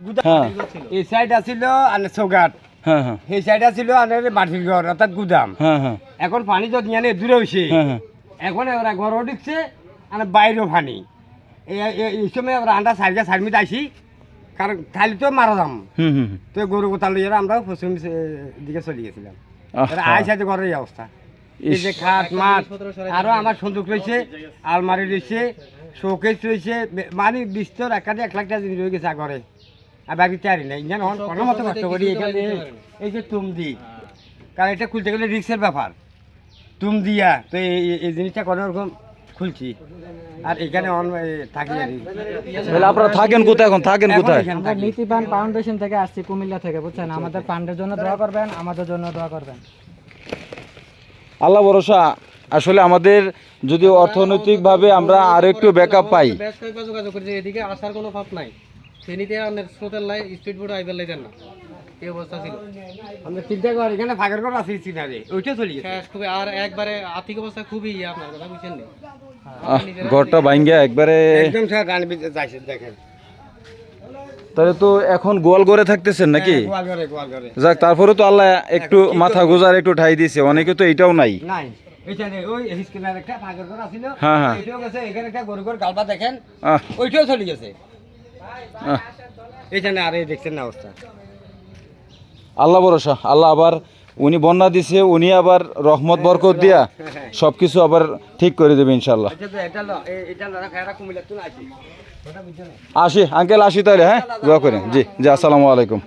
গুদাম হ্যাঁ। এই সাইড আছিল আনে হ্যাঁ হ্যাঁ। সেই সাইড আছিল আনে মাটির ঘর অর্থাৎ গুদাম। হ্যাঁ হ্যাঁ। এখন পানি তো নিয়ে দূরে হয়েছে হ্যাঁ হ্যাঁ। এখন ওরা ঘরও ঢুকছে আর বাইরেও পানি। এই সময় আমরা আন্ডা সাইডে সাইড আইসি কারণ খালি তো মারা যাম। হুম হুম তো গরু গোতা লইয়া আমরা পশ্চিম দিকে চলে গেছিলাম। আইসা যে ঘরের এই অবস্থা। এই যে খাট মাঠ আরও আমার সন্দুক রয়েছে আলমারি রয়েছে শোকেস রয়েছে মানে বিস্তর একাধিক এক লাখ টাকা জিনিস রয়ে গেছে ঘরে। আর বাকি চারি ইঞ্জান হন কোনো মতো কষ্ট করি এখানে এই যে তুম কারণ এটা খুলতে গেলে রিক্সের ব্যাপার। তুম দিয়া তো এই- জিনিসটা কোনো রকম খুলছি। আর এখানে অন থাকি তাহলে আপনারা থাকেন কোথায় এখন? থাকেন কোথায়? আমরা নীতিবান ফাউন্ডেশন থেকে আসছি কুমিল্লা থেকে বুঝছেন? আমাদের ফান্ডের জন্য দোয়া করবেন আমাদের জন্য দোয়া করবেন। আল্লাহ ভরসা। আসলে আমাদের যদি অর্থনৈতিকভাবে আমরা আরও একটু ব্যাকআপ পাই যোগাযোগ করেছে এদিকে আসার কোনো নাই। ফেনীতে আপনার স্রোতের লাই স্পিড বোর্ড আইবার লাইতেন না। এই অবস্থা ছিল। আমরা চিন্তা করি এখানে ফাঁকের ঘর আছে সিনারে ওইটা চলে গেছে। শেষ খুবই আর একবারে আর্থিক অবস্থা খুবই ইয়ে আপনার কথা বুঝছেন নি? ঘরটা ভাঙ্গা একবারে একদম স্যার গান বিদ্যুৎ যাইছে দেখেন। তাহলে তো এখন গোয়াল ঘরে থাকতেছেন নাকি? হ্যাঁ, গোয়াল ঘরে গোয়াল ঘরে। যাক তারপরে তো আল্লাহ একটু মাথা গোজার একটু ঠাই দিয়েছে অনেকে তো এটাও নাই। হ্যাঁ, হ্যাঁ। ওইটাও চলে গেছে। আহ, এইখানে আর দেখছেন না অবস্থা। আল্লাহ ভরসা আল্লাহ আবার উনি বন্যা দিছে উনি আবার রহমত বরকত দিয়া সবকিছু আবার ঠিক করে দেবে ইনশাল্লাহ আসি আঙ্কেল আসি তাহলে হ্যাঁ? দোয়া করেন। জি জি আসসালামু আলাইকুম।